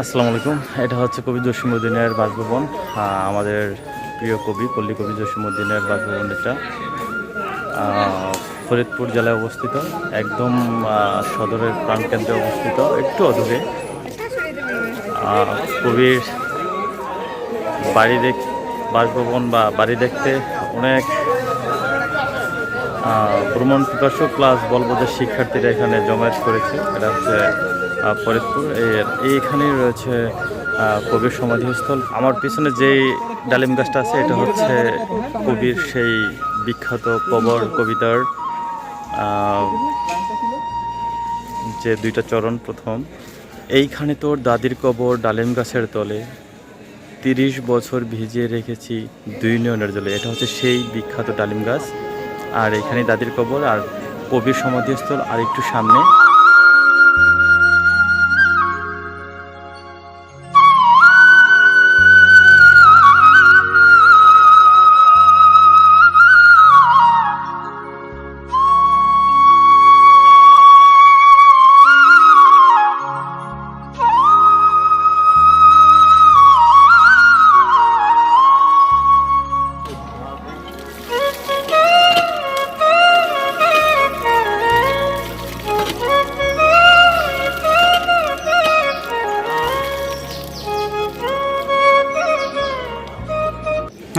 আসসালামু আলাইকুম। এটা হচ্ছে কবি জসিমুদ্দিনের বাসভবন। আমাদের প্রিয় কবি, পল্লী কবি জসিমুদ্দিনের বাসভবন এটা। ফরিদপুর জেলায় অবস্থিত। একদম সদরের প্রাণকেন্দ্রে অবস্থিত। একটু অদূরে। কবির বাড়ি দেখ, বাসভবন বা বাড়ি দেখতে অনেক ভ্রমণ পিপাসু প্লাস বলবদের শিক্ষার্থীরা এখানে জমায়েত করেছে। এটা হচ্ছে ফরিদপুর এইখানেই রয়েছে কবির সমাধিস্থল। আমার পিছনে যেই ডালিম গাছটা আছে, এটা হচ্ছে কবির সেই বিখ্যাত কবর কবিতার যে দুইটা চরণ প্রথম। এইখানে তোর দাদির কবর ডালিম গাছের তলে, তিরিশ বছর ভিজিয়ে রেখেছি দুই নয়নের জলে। এটা হচ্ছে সেই বিখ্যাত ডালিম গাছ। আর এখানে দাদির কবর আর কবির সমাধিস্থল আর একটু সামনে।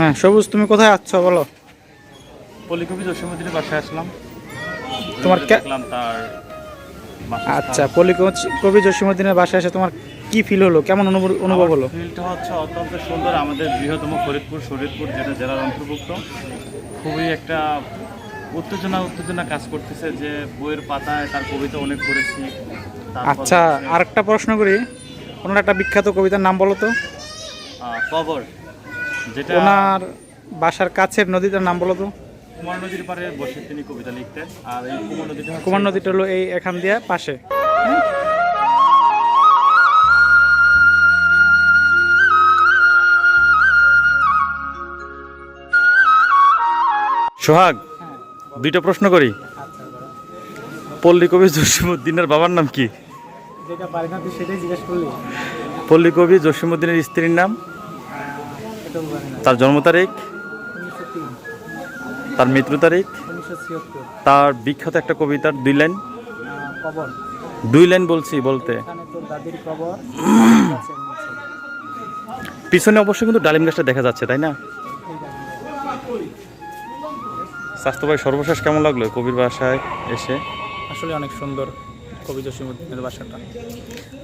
হ্যাঁ সবুজ তুমি কোথায় আছো বলো? পল্লীকবি জসীমুদ্দিনের বাসায় আসলাম। তোমার দেখলাম তার আচ্ছা পল্লী কবি- কবি জসীমুদ্দিনের বাসায় এসে তোমার কি ফিল হলো? কেমন অনুভব হলো? ফিলটা হচ্ছে অত্যন্ত সুন্দর। আমাদের বৃহত্তম ফরিদপুর শরীরপুর যেটা জেলার অন্তর্ভুক্ত খুবই একটা উত্তেজনা উত্তেজনা কাজ করতেছে যে বইয়ের পাতায় তার কবিতা অনেক পড়েছি। আচ্ছা আরেকটা প্রশ্ন করি। ওনার একটা বিখ্যাত কবিতার নাম বলো তো। কবর। যেটা ওনার বাসার কাছের নদীটার নাম বলো তো। কুমার নদীর পাড়ে বসে তিনি কবিতা লিখতেন। আর এই কুমার নদীটা কুমার নদীটা হলো এই এখান দিয়ে পাশে। সোহাগ দুইটা প্রশ্ন করি। পল্লী কবি জসীমুদ্দিনের বাবার নাম কি? যেটা পারি না তুই সেটাই জিজ্ঞেস করলি। পল্লী কবি জসিমুদ্দিনের স্ত্রীর নাম? তার জন্ম তারিখ? তার মৃত্যু তারিখ? তার বিখ্যাত একটা কবিতার দুই লাইন? দুই লাইন বলছি বলতে। পিছনে অবশ্যই কিন্তু ডালিম গাছটা দেখা যাচ্ছে তাই না? স্বাস্থ্য ভাই সর্বশেষ কেমন লাগল কবির বাসায় এসে? আসলে অনেক সুন্দর। কবি জসীমুদ্দিনের বাসাটা?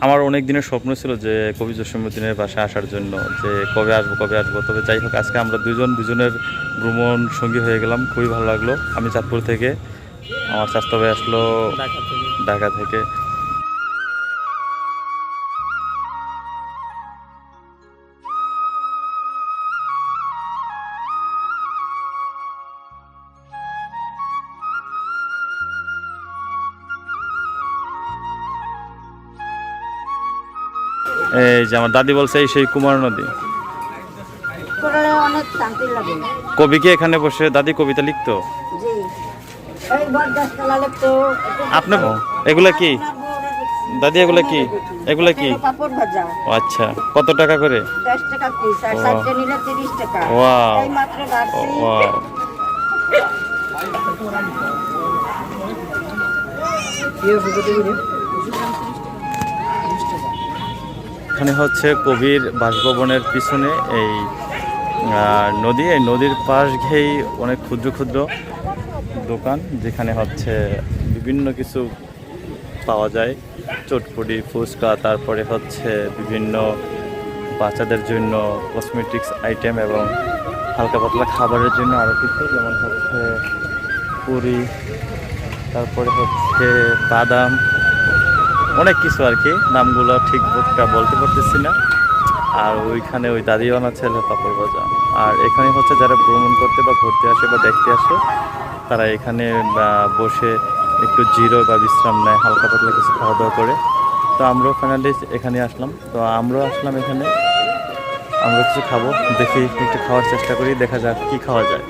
আমার অনেক দিনের স্বপ্ন ছিল যে কবি জসিমুদ্দিনের বাসায় আসার জন্য যে কবে আসব কবে আসব। তবে যাই হোক আজকে আমরা দুজন দুজনের ভ্রমণ সঙ্গী হয়ে গেলাম। খুবই ভালো লাগল। আমি চাঁদপুর থেকে আমার স্বাস্থ্য ভাই আসলো ঢাকা থেকে। এই যে আমার দাদি বলছে এই সেই কুমার নদী। করে অনেক শান্তি লাগে। কবি কি এখানে বসে দাদি কবিতা লিখতো? জি। এই বট গাছতলা লাগতো আপনি এগুলা কি? দাদি এগুলা কি? এগুলা কি? ও আচ্ছা কত টাকা করে? টাকা। এখানে হচ্ছে কবির বাসভবনের পিছনে এই নদী। এই নদীর পাশ ঘেয়েই অনেক ক্ষুদ্র ক্ষুদ্র দোকান, যেখানে হচ্ছে বিভিন্ন কিছু পাওয়া যায়। চটপটি, ফুচকা, তারপরে হচ্ছে বিভিন্ন বাচ্চাদের জন্য কসমেটিক্স আইটেম এবং হালকা পাতলা খাবারের জন্য আরও কিছু, যেমন হচ্ছে পুরি, তারপরে হচ্ছে বাদাম অনেক কিছু আর কি। নামগুলো ঠিক বোধটা বলতে পারতেছি না। আর ওইখানে ওই দাদিওয়ানা ছেলে পাপড় ভাজা। আর এখানে হচ্ছে যারা ভ্রমণ করতে বা ঘুরতে আসে বা দেখতে আসে, তারা এখানে বসে একটু জিরো বা বিশ্রাম নেয়, হালকা পাতলা কিছু খাওয়া দাওয়া করে। তো আমরাও ফাইনালি এখানে আসলাম। তো আমরাও আসলাম এখানে। আমরা কিছু খাব, দেখি একটু খাওয়ার চেষ্টা করি, দেখা যাক কি খাওয়া যায়।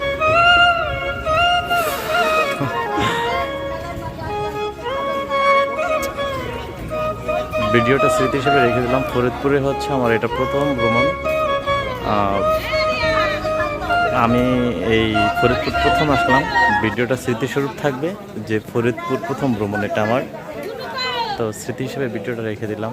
ভিডিওটা স্মৃতি হিসেবে রেখে দিলাম। ফরিদপুরে হচ্ছে আমার এটা প্রথম ভ্রমণ। আমি এই ফরিদপুর প্রথম আসলাম। ভিডিওটা স্মৃতিস্বরূপ থাকবে যে ফরিদপুর প্রথম ভ্রমণ এটা আমার। তো স্মৃতি হিসেবে ভিডিওটা রেখে দিলাম।